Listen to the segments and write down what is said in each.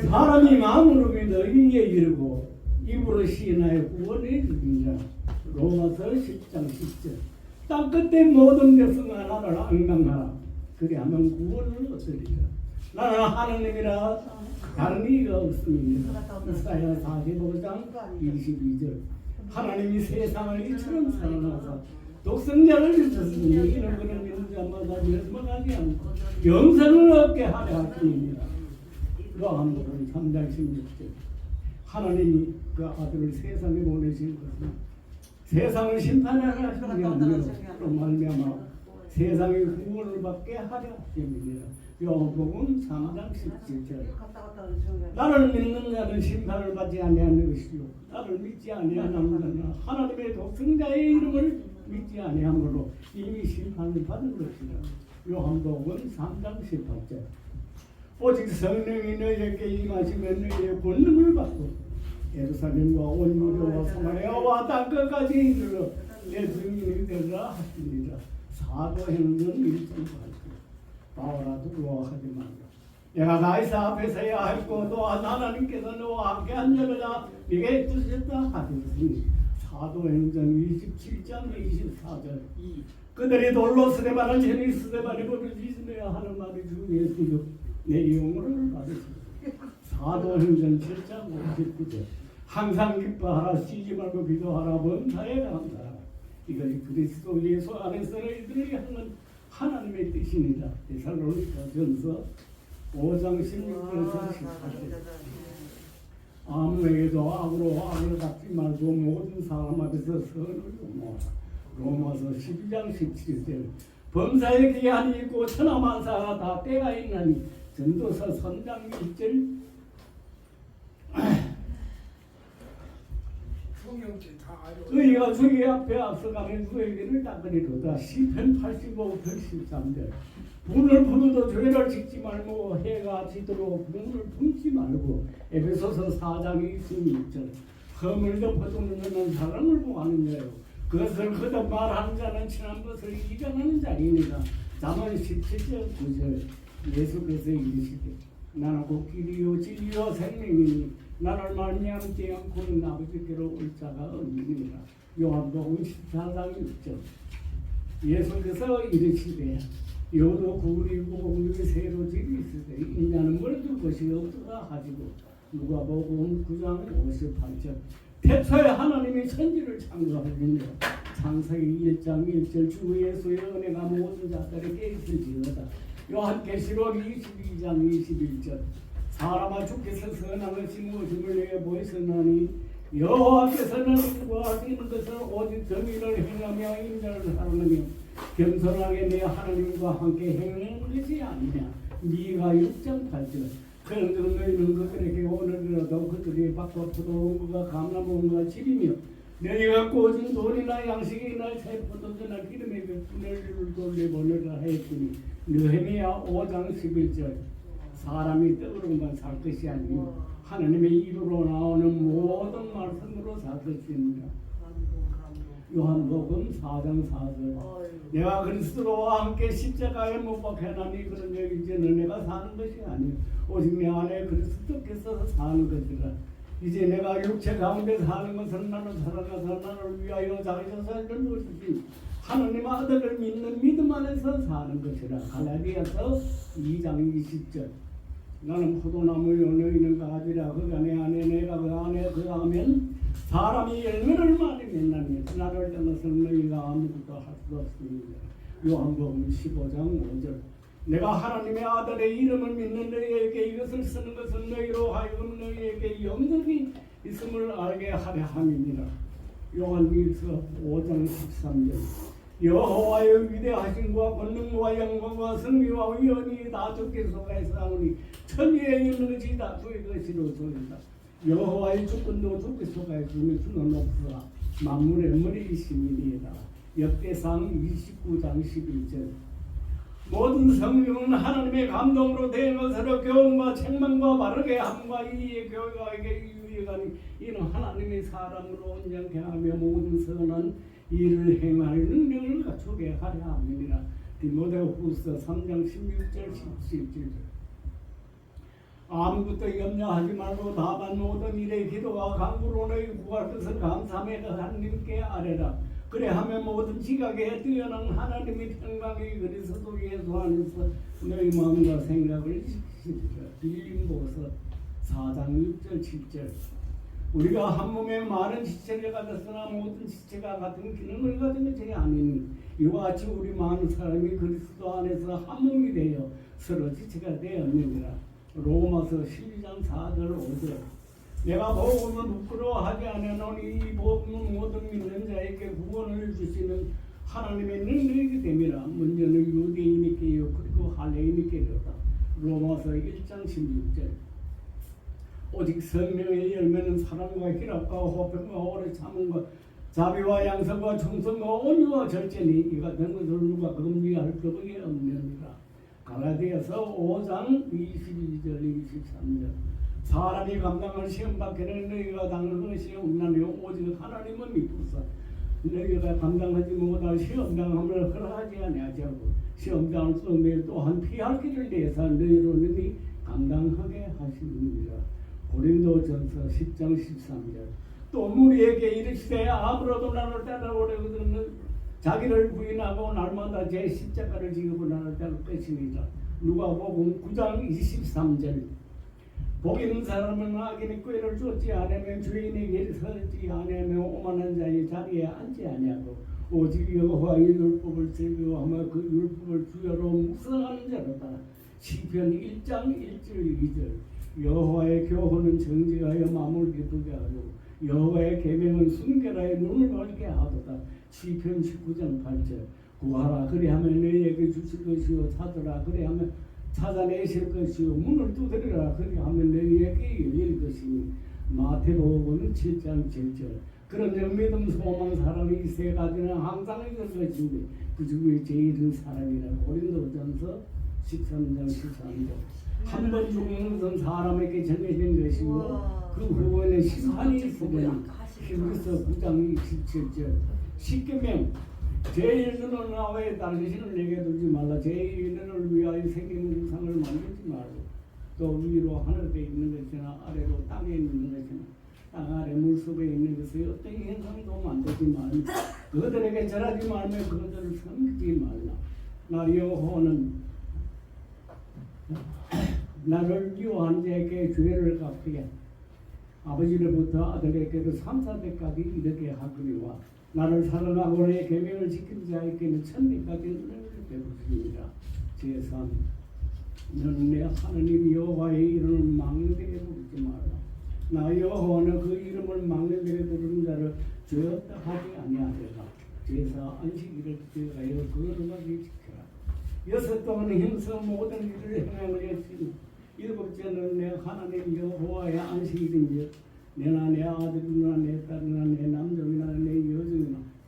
사람이 마음으로 믿어 이에 이르고 입으로 시인하여 구원해 주리라 로마서 10장 10절. 땅 끝에 모든 백성아 나를 안강하라. 그리하면 구원을 얻으리라. 나는 하나님이라. 다른 이가 없습니다. 이사야 45장 22절. 하나님이 세상을 이처럼 사랑하사 독생자를 주셨으니 이는 그는 믿는 자마다 멸망하지 않고 영생을 얻게 하려 하심입니다 요한복음 3장 16절 하나님이 그 아들을 세상에 보내신 것은 세상을 심판하려 하신 게 아니라 또 말미암아 세상의 구원을 받게 하려 하심입니다 요한복음 3장 17절. 나를 믿는 자는 심판을 받지 아니하는 것이요. 나를 믿지 아니하는 자는 하나님의 독생자의 이름을 믿지 아니하므로 이미 심판을 받은 것이라. 요한복음 3장 18절 오직 성령이 너희에게 임하시면 너희의 권능을 받고 예루살렘과 온 유대와 사마리아와 땅 끝까지 이르러 내 증인이 되라 하십니다. 사도행전 1장 8절 바오라 두려워하지 말라 내가 나이사 앞에 서야 했고 또한 하나님께서 너와 함께 한 여자 네게 주셨다 하셨으니 사도행전 27장 24절. 그들이 돌로 스데반을 제니 스데반이 부르짖으며 하는 말이 주 예수여 내 영혼을 받으시고 사도행전 7장 59절. 항상 기뻐하라 쉬지 말고 기도하라 범사에 감사하라 이것이 그리스도 예수 안에서 너희들이 하는 하나님의 뜻입니다. 데살로니가 전서 5장 16절에서 18절 아무에게도 악으로 악을 갚지 말고 모든 사람 앞에서 선을 요모하라. 로마서 12장 17절. 범사에 기한이 있고 천하만사가 다 때가 있나니 전도서 3장 1절 성경지 다 알고 너희가 저희 앞에 앞서가면 누에게를 닦으리로다. 시편 85, 113절. 분을 부르도 죄를 짓지 말고 해가 지도록 눈을 품지 말고 에베소서 4장 26절. 험을 덮어두는 자는 사랑을 보하는 자요. 그것을 거듭 말하는 자는 친한 것을 이겨내는 자입니다 잠언 17절 9절 예수께서 이르시되 나는 곧 길이요 진리요 생명이니 나를 말미암지 않고는 아버지께로 올 자가 없느니라. 요한복음 14장 6절. 예수께서 이르시되 여도 구리고 공중에 새로 집이 있으되 인자는 물줄 것이 없도다 하시고 누가복음 9장 58절. 태초에 하나님이 천지를 창조하시며 창세기 1장 1절. 주 예수의 은혜가 모든 자들에게 있을지어다 요한계시록 22장 21절 사람아 주께서 선함을 심으심을 내게 보이셨나니 여호와께서는 구하시는 것은 오직 정의를 행하며 인자를 사랑하며 겸손하게 내 하나님과 함께 행하는 것이 아니냐. 미가 6장 8절 그런 너희는 그들에게 오늘이라도 그들이 바꿔 포도원과 감나무와 집이며 너희가 꽂은 돌이나 양식이나 새포도주나 기름의 벽분을 돌려보내라 했으니 느헤미야 5장 11절 사람이 떡으로만 살 것이 아니고 하나님의 입으로 나오는 모든 말씀으로 살 것입니다. 요한복음 4장 4절 내가 그리스도와 함께 십자가에 못 박혀나니 그런 여기 이제는 내가 사는 것이 아니요 오직 내 안에 그리스도께서 사는 것이라 이제 내가 육체 가운데 사는 것은 나는 살아가서 나를 위하여 자기가 살던 것이지. 하나님 아들을 믿는 믿음 안에서 사는 것이라. 갈라디아서 2장 20절. 나는 포도나무요 너희는 가지라. 그 안에 안에 내가 그 안에 그 하면 사람이 열매를 많이 맺나니. 나를 떠나서 너희가 아무것도 할 수 없습니다. 요한복음 15장 5절 내가 하나님의 아들의 이름을 믿는 너희에게 이것을 쓰는 것은 너희로 하여금 너희에게 영능이 있음을 알게 하려 함이니라. 요한일서 5장 13절 여호와의 위대하심과 권능과 영광과 승리와 위엄이 다 주께 속하였사오니 천지에 있는 것이 다 주의 것이로 소이다. 여호와의 주권도 주께 속하였으니 주는 없으라 만물의 머리이심이니이다. 역대상 29장 11절 모든 성령은 하나님의 감동으로 된 것으로 교훈과 책망과 바르게 함과 이의 교회가에게 유익하니 이는 하나님의 사람으로 온전케 하며 모든 선한 일을 행할 능력을 갖추게 하려 함이니라. 디모데후서 3장 16절 17절. 아무것도 염려하지 말고 다만 모든 일에 기도와 간구로 너희 구할 것을 감사하며 하나님께 아뢰라 그래 하면 모든 지각에 뛰어난 하나님의 평강이 그리스도 예수 안에서 너희 마음과 생각을 지키시리라 빌림보서 4장 6절 7절 우리가 한 몸에 많은 지체를 가졌으나 모든 지체가 같은 기능을 가진 것이 아니니 이와 같이 우리 많은 사람이 그리스도 안에서 한 몸이 되어 서로 지체가 되었느니라 로마서 12장 4절 5절 내가 복음을 부끄러워하지 않으노니 이 복음은 모든 믿는 자에게 구원을 주시는 하나님의 능력이 됨이라. 먼저는 유대인에게요 그리고 할례인에게로다. 로마서 1장 16절. 오직 성령의 열매는 사랑과 희락과 호평과 오래 참음과 자비와 양성과 충성과 온유와 절제니 이 같은 것을 누가 금지할 것이 없느니라. 갈라디아서 5장 22절 23절 사람이 감당할 시험 밖에는 너희가 당하는 없나니 오직 하나님은 믿고서 너희가 감당하지 못할 시험 당함을 허락하지 아니하시고 시험 당할 수 없는 또한 피할 길을 내사 너희로 능히 감당하게 하시느니라. 고린도전서 10장 13절. 또 무리에게 이르시되 아무라도 나를 따라오려거든 자기를 부인하고 날마다 제 십자가를 지고 나를 따를 것이니라. 누가복음 9장 23절 복 있는 사람은 악인의 꾀를 쫓지 않으며 주인에게 서지 않으며 오만한 자의 자리에 앉지 아니하고 오직 여호와의 율법을 즐거워하며 그 율법을 주여로 묵상하는 자로다. 시편 1장 1절 2절. 여호와의 교훈은 정직하여 마음을 기쁘게 하고 여호와의 계명은 순결하여 눈을 멀게 하도다. 시편 19장 8절. 구하라. 그리하면 너희에게 주실 것이요. 찾으라. 그리하면 찾아내실 것이요. 문을 두드리라. 그리 하면 너희에게 열릴 것이니 마태복음 7장 7절. 그런 점 믿음 소망 사랑이 세 가지는 항상 있는 것인데 그 중에 제일은 사랑이라 고린도전서 13장 13절. 한 번 죽는 것은 사람에게 정해진 것이고. 그 후에는 심판이 있으니 히브리서 9장 27절. 십계명 제 눈을 나와에 다른 신을 내게 두지 말라. 제 눈을 위하여 생긴 우상을 만들지 말고 또 위로 하늘에 있는 것이나 아래로 땅에 있는 것이나 땅 아래 물속에 있는 것이 어떤 현상도 만들지 말고 그들에게 절하지 말며 그들을 섬기지 말라. 나 여호와는 나를 유한 자에게 죄를 갚게 아버지로부터 아들에게도 삼사대까지 이르게 하거니와 나를 사랑하고 내 계명을 지키는 자에게는 천리까지 은혜를 베푸십니다. 제3 너는 내 하나님 여호와의 이름을 데에 부르지 마라. 나 여호와는 그 이름을 데에 부르는 자를 죄없다 하지 아니하리라. 제4 안식일을 지켜하여 거룩하게 지켜라. 여섯 동은 힘써 모든 일을 행하는 것이 일곱째는 내 하나님 여호와의 안식일인지 내나 내 아들이나 내 딸이나 내 남종이나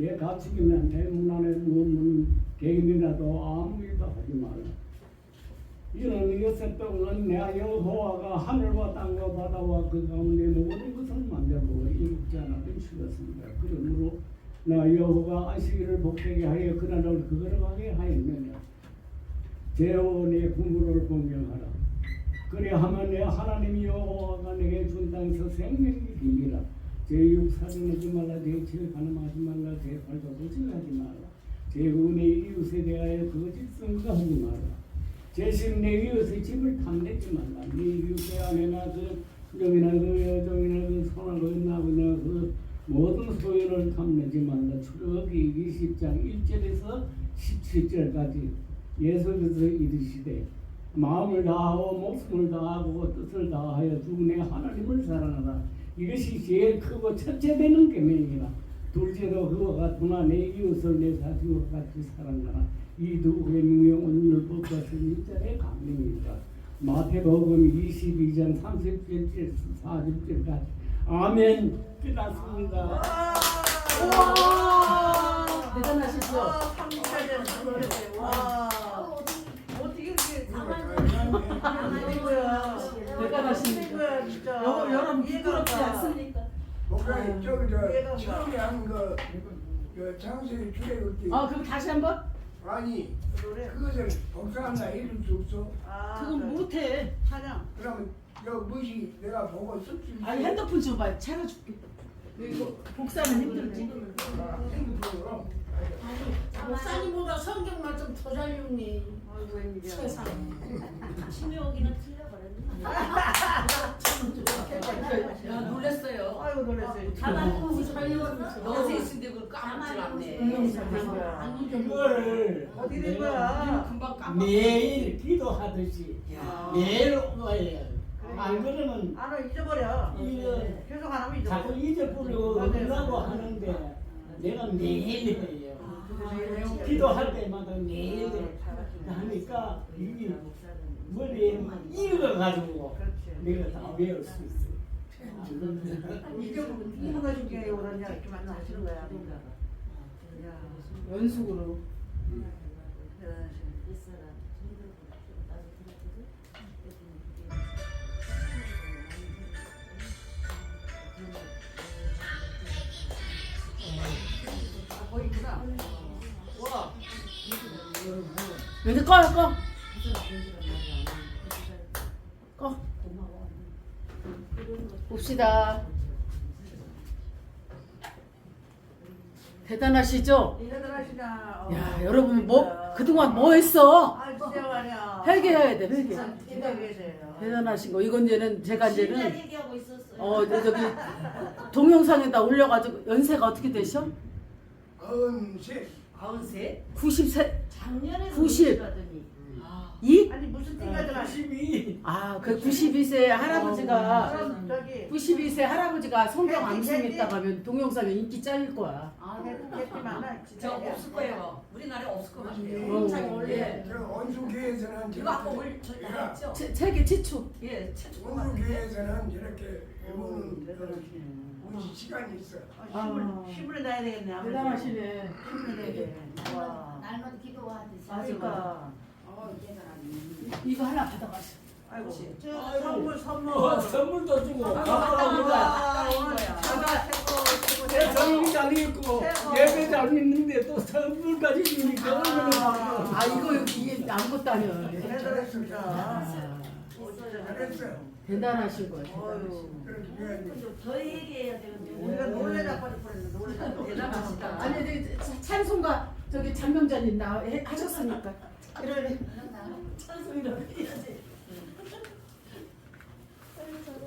내 여종이나 내 가축이나 내 문안에 무슨 개인이라도 아무 일도 하지 말라. 이는 여섯 동은 내 여호와가 하늘과 땅과 바다와 그 가운데 모든 것을 만들고 일곱째 하나님 주었습니다. 그러므로 나 여호가 안식일을 복되게 하여 그날을 거룩하게 하였느냐. 제호의 부모를 공경하라. 그래하면 내 하나님 여호와가 내게 준 땅에서 생명이 길리라. 제6 살인하지 말라, 제7 가늠하지 말라, 제8도 거짓하지 말라. 제9 내 이웃에 대하여 거짓 선거하지 말라. 제10 내 이웃의 집을 탐내지 말라. 네 이웃의 아내나 그 여기나 그 여종이나 그그 나그나 그 모든 소유를 탐내지 말라. 출애굽기 20장 1절에서 17절까지 예수께서 이르시되 마음을 다하고 목숨을 다하고 뜻을 다하여 주 내 하나님을 사랑하라. 이것이 제일 크고 첫째 되는 계명이라. 둘째도 그와 같으나 내 이웃을 내 자신과 같이 사랑하라. 이 두 계명이 오늘 법과 선지자의 강령이다. 마태복음 22장 30절 40절까지 아멘 끝났습니다. 우와 대단하시죠? 와와 어떻게 이렇게 하는 거야 대단하십니다. 거야 진짜 여- 여러분 이해가 부끄럽지 안 가. 않습니까? 목사님 저기 저 가. 처음에 한거저 창세기 출애굽기 아 그럼 다시 한번? 아니 노래 그것을 복사한다 해줄 수 없어 아 그건 그 못해. 찬양 그러면 여 무시 내가 보고 습지. 아니 핸드폰 줘봐 차려줄게 이거 복사는 힘들지 핸드폰으로. 목사님보다 성경만 좀 더 잘 읽니 아이고 웬일이야. 세상에 신명이는 틀려버렸네. 야 놀랬어요 잘 읽었어 너세 있는데 그걸 까먹질 않네 이걸 어디 된 거야? 매일 기도하듯이 야. 매일 와야 안 그러면 안 와, 잊어버려. 이거 계속 안 하면 자꾸 잊어버려. 어쩌라고 하는데 내가 매일 해요. 기도할 때마다 매일 하니까 이게 머리에 익어가지고 내가 다 외울 수 있어. 잊어버리면 하나씩 중에 오라냐 이렇게 만나시는 거야. 야, 연속으로. 아. 여기 꺼요 꺼 꺼. 봅시다 대단하시죠? 대단하시다. 어. 야 여러분 뭐 그동안 뭐 했어? 아, 진짜 말이야. 회개해야 돼 회개 진짜. 대단하신 거 이건 이제는 제가 진짜 이제는 얘기하고 있었어요. 어 저기 동영상에다 올려가지고 연세가 어떻게 되셔? 언세. 아흔 세 90세 작년에 90. 그러더니 아 이? 아니 무슨 띵가들 하시? 92. 아 그 92세 할아버지가 그럼 저기 92세 할아버지가 성경 암송했다가 하면 동영상에 인기 짤릴 거야. 아, 했지만 저 없을 거예요 우리나라에 없을 것 같아요 어. 동영상이 원래 저 원수교회에서는 이거 아까 우리 저희 다 했죠 체- 책의 지축. 예 최초 것 같은데 원수교회에서는 이렇게 해보는 그 우리 시간이 있어. 힘을 힘을 내야 되겠네. 대단하시네. 힘을 내야 돼. 와. 날마다 기도하듯이. 그러니까. 이거 하나 받아가시오. 아이고. 저. 선물 선물. 어, 선물도 주고 아, 감사합니다. 아, 오늘 거야. 제가 최고 최고 내 최고. 정리장 있고 예배장 있는데 또 선물까지 주니까 얼마나 아 이거 여기 이게 아무것도 아니야. 대단했습니다. 아, 잘했어. 대단하신 해야지. 더 얘기해야 되는데. 우리가 놀래다 뻔 뻔했는데 놀래다 뻔. 대단하시다 아니 저기 찬송가 저기 장명자님 나 해- 하셨으니까. 이래 찬송이라고 해야지.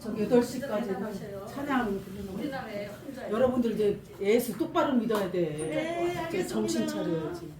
저 8시까지 찬양 우리나라에 혼자 여러분들 이제 예수 똑바로 믿어야 돼. 네, 이제 알겠습니다. 정신 차려야지.